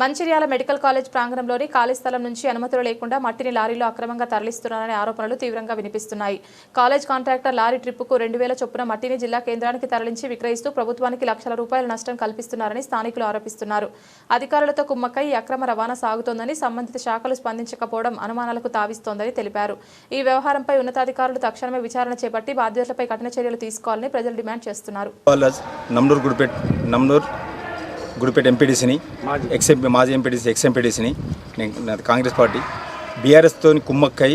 Mancherial medical college ప్రాంగణంలోని ఖాళీ స్థలం నుంచి అనుమతులు లేకుండా మట్టిని లారీలో అక్రమంగా తరలిస్తున్నారనే ఆరోపణలు తీవ్రంగా వినిపిస్తున్నాయి. కాలేజ్ కాంట్రాక్టర్ లారీ ట్రిప్పుకు రెండు వేల చొప్పున మట్టిని జిల్లా కేంద్రానికి తరలించి విక్రయిస్తూ ప్రభుత్వానికి లక్షల రూపాయల నష్టం కల్పిస్తున్నారని స్థానికులు ఆరోపిస్తున్నారు. అధికారులతో కుమ్మక్కై ఈ అక్రమ రవాణా సాగుతోందని సంబంధిత శాఖలు స్పందించకపోవడం అనుమానాలకు తావిస్తోందని తెలిపారు. ఈ వ్యవహారంపై ఉన్నతాధికారులు తక్షణమే విచారణ చేపట్టి బాధ్యతలపై కఠిన చర్యలు తీసుకోవాలని ప్రజలు డిమాండ్ చేస్తున్నారు. గుడిపేట్ ఎంపీడీసీని ఎక్స్ ఎంపీ మాజీ ఎంపీడీసీ ఎక్స్ ఎంపీడీసీని నేను కాంగ్రెస్ పార్టీ బీఆర్ఎస్తో కుమ్మక్కై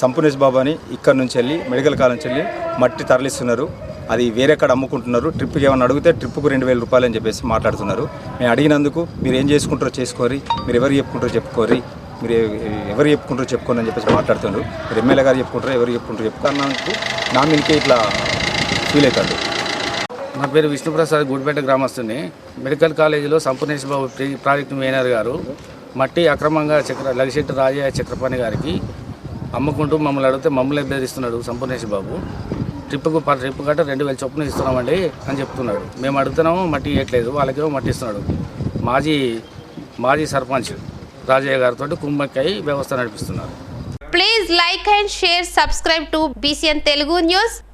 సంపూర్ణేష్ బాబు అని ఇక్కడ నుంచి వెళ్ళి మెడికల్ కాలేజ్ నుంచి వెళ్ళి మట్టి తరలిస్తున్నారు. అది వేరే కాడ అమ్ముకుంటున్నారు. ట్రిప్కి ఏమైనా అడిగితే ట్రిప్కు రెండు వేల రూపాయలు అని చెప్పేసి మాట్లాడుతున్నారు. నేను అడిగినందుకు మీరు ఏం చేసుకుంటారో చేసుకోరి మీరు ఎవరు చెప్పుకుంటారో చెప్పుకోరి మీరు ఎవరు చెప్పుకుంటారో చెప్పుకోని అని చెప్పేసి మాట్లాడుతున్నారు. మీరు ఎమ్మెల్యే గారు చెప్పుకుంటారో ఎవరు చెప్పుకుంటారో చెప్పుకున్నందుకు నా మీదకే ఇట్లా ఫీల్ అవుతాడు నా పేరు విష్ణుప్రసాద్ గుడిపేట గ్రామస్తుని. మెడికల్ కాలేజీలో Sampoornesh Babu pre- project manager గారు మట్టి అక్రమంగా చక్ర లగిశెట్టి రాజయ్య చక్రపాణి గారికి అమ్ముకుంటూ మమ్మల్ని అడిగితే మమ్మల్ని బెదిరిస్తున్నాడు సంపూర్ణేష్ బాబు. ట్రిప్కు పర్ ట్రిప్ గట్ట రెండు వేల చొప్పున ఇస్తున్నామండి అని చెప్తున్నాడు. మేము అడుగుతున్నాము మట్టి ఇవ్వట్లేదు వాళ్ళకేమో మట్టి ఇస్తున్నాడు. మాజీ మాజీ సర్పంచ్ రాజయ్య గారితో కుమ్మక్కై వ్యవస్థ నడిపిస్తున్నారు. Please like and share subscribe to BCN Telugu news